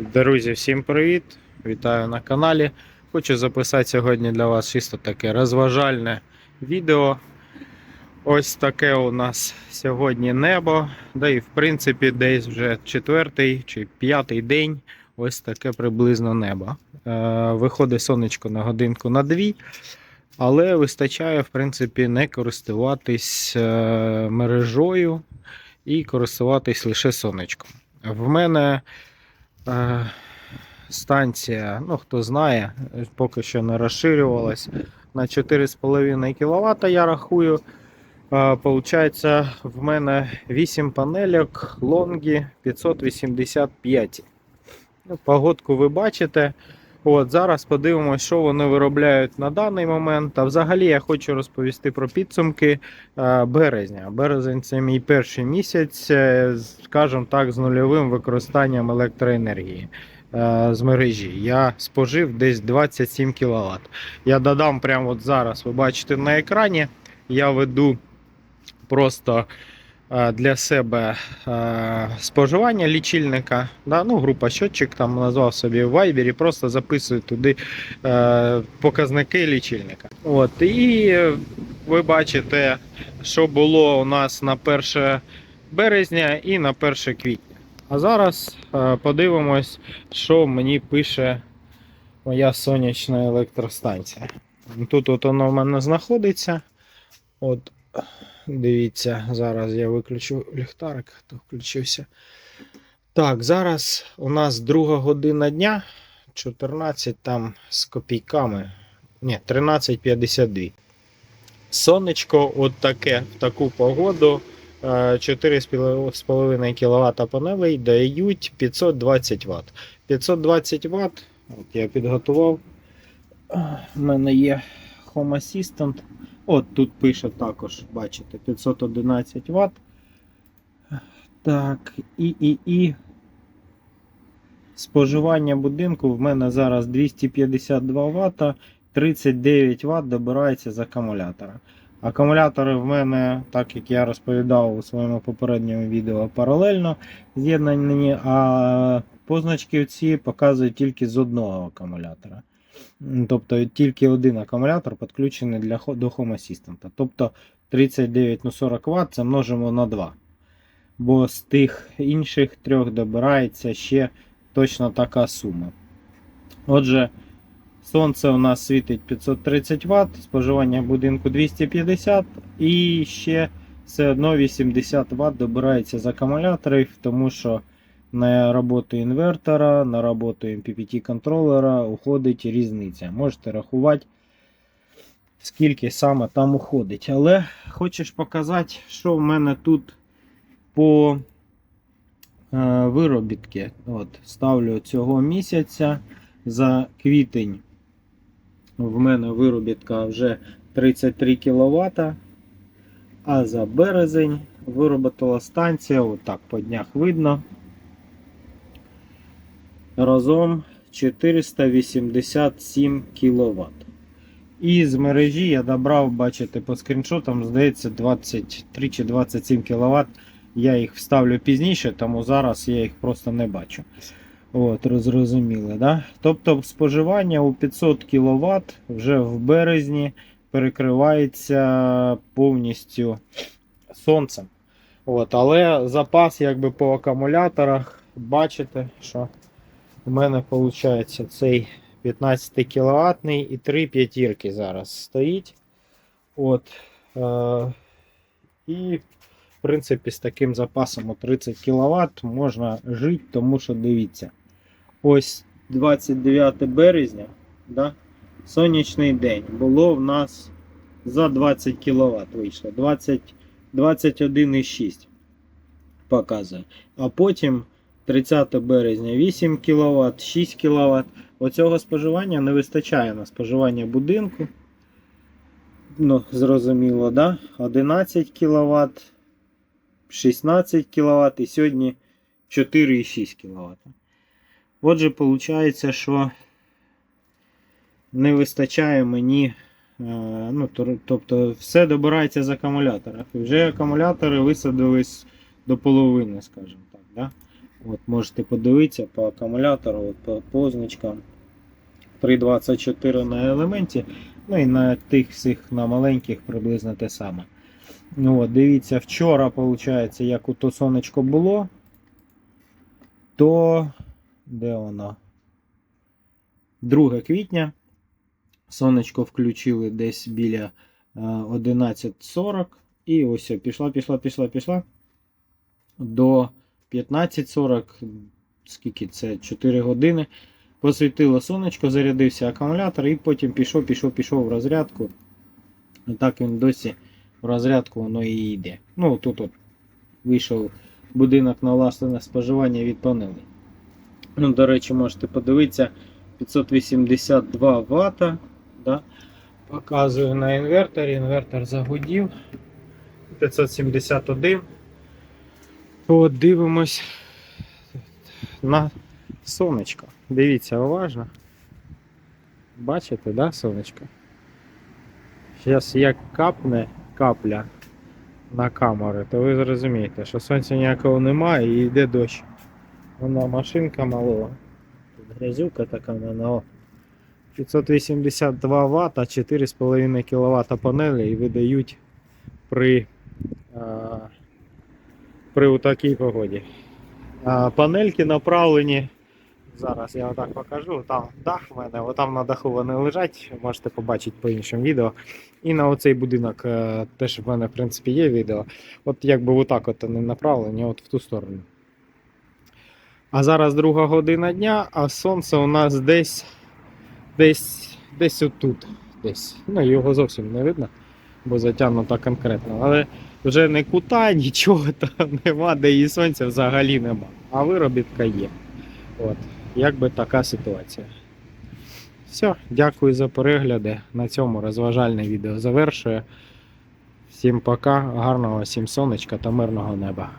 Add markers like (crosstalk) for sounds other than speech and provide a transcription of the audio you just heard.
Друзі, всім привіт! Вітаю на каналі. Хочу записати сьогодні для вас чисто таке розважальне відео. Ось таке у нас сьогодні небо. Да і в принципі десь вже четвертий чи п'ятий день. Ось таке приблизно небо. Е, виходить сонечко на годинку на дві, але вистачає, в принципі, не користуватись е, мережою і користуватись лише сонечком. В мене Станція, ну хто знає, поки що не розширювалась на 4,5 кВт, я рахую. Виходить, Получається, в мене 8 панельок лонгі 585. Ну, Погодку ви бачите. От Зараз подивимося, що вони виробляють на даний момент. А взагалі я хочу розповісти про підсумки е, березня. Березень це мій перший місяць, е, скажімо так, з нульовим використанням електроенергії е, з мережі. Я спожив десь 27 кВт. Я додам прямо от зараз, ви бачите на екрані. Я веду просто для себе споживання лічильника. Да? Ну, група щотчик там назвав собі в Viber, просто записую туди е, показники лічильника. От, і ви бачите, що було у нас на 1 березня і на 1 квітня. А зараз е, подивимось, що мені пише моя сонячна електростанція. Тут от воно в мене знаходиться. От, дивіться, зараз я виключу ліхтарик, то включився. Так, зараз у нас друга година дня, 14 там з копійками. Ні, 13.52. Сонечко, от таке, в таку погоду. е, 4,5 кВт панелей дають 520 Вт. 520 Вт, от я підготував. У мене є Home Assistant. От тут пише також, бачите, 511 Вт. Так, і, і, і. Споживання будинку в мене зараз 252 Вт, 39 Вт добирається з акумулятора. Акумулятори в мене, так як я розповідав у своєму попередньому відео, паралельно з'єднані, а позначки ці показують тільки з одного акумулятора. Тобто тільки один акумулятор підключений для, до Home Assistant. Тобто 39 ну 40 Вт це множимо на 2. Бо з тих інших трьох добирається ще точно така сума. Отже, сонце у нас світить 530 Вт, споживання будинку 250 і ще все одно 80 Вт добирається з акумуляторів, тому що на роботу інвертора, на роботу MPPT контролера уходить різниця. Можете рахувати, скільки саме там уходить. Але хочеш показати, що в мене тут по е, виробітки. От, ставлю цього місяця за квітень. В мене виробітка вже 33 кВт. А за березень виробила станція, отак по днях видно. Разом 487 кВт. І з мережі я добрав, бачите, по скріншотам, здається, 23 чи 27 кВт. Я їх вставлю пізніше, тому зараз я їх просто не бачу. От, зрозуміли, да? Тобто споживання у 500 кВт вже в березні перекривається повністю сонцем. От, але запас якби по акумуляторах, бачите, що у мене виходить цей 15 кВт і 3 п'ятірки зараз стоїть. От, е, і в принципі з таким запасом у 30 кВт можна жити, тому що дивіться. Ось 29 березня, да, сонячний день. Було в нас за 20 кВт вийшло. 20, 21,6 показує. А потім 30 березня 8 кВт, 6 кВт. Оцього споживання не вистачає на споживання будинку. Ну, зрозуміло, да? 11 кВт, 16 кВт і сьогодні 4,6 кВт. Отже, виходить, що не вистачає мені. е, Ну, тобто все добирається з акумулятора. І вже акумулятори висадились до половини, скажімо так. Да? От, можете подивитися по акумулятору, от, по позначкам. 3,24 на елементі. Ну і на тих всіх на маленьких приблизно те саме. Ну, от, дивіться, вчора, виходить, як у то сонечко було, то де воно? 2 квітня. Сонечко включили десь біля е, 11.40. І ось пішла, пішла, пішла, пішла. До 15.40, скільки це? 4 години. Посвітило сонечко, зарядився акумулятор і потім пішов, пішов, пішов в розрядку. І так він досі в розрядку воно і йде. Ну, тут от вийшов будинок на власне споживання від панелей. Ну, до речі, можете подивитися 582 Вт. Да? Показую на інверторі. Інвертор загудів. 571. От дивимось на сонечко. Дивіться уважно. Бачите, да, сонечко? Зараз як капне капля на камеру, то ви зрозумієте, що сонця ніякого немає і йде дощ. Вона машинка малова. Тут грязюка така на о. 582 Вт, 4,5 кВт панелі і видають при, при такій погоді. Панельки направлені. Зараз я отак покажу. Там дах в мене, отам на даху вони лежать, можете побачити по іншим відео. І на оцей будинок е, теж в мене, в принципі, є відео. От якби отак от вони направлені, от в ту сторону. А зараз друга година дня, а сонце у нас десь десь десь отут. Десь. Ну, його зовсім не видно, бо затягнуто конкретно. Але вже не кута, (laughs) нічого там нема, де і сонця взагалі нема. А виробітка є. От. Якби така ситуація. Все, дякую за перегляди. На цьому розважальне відео завершує. Всім пока, гарного всім сонечка та мирного неба.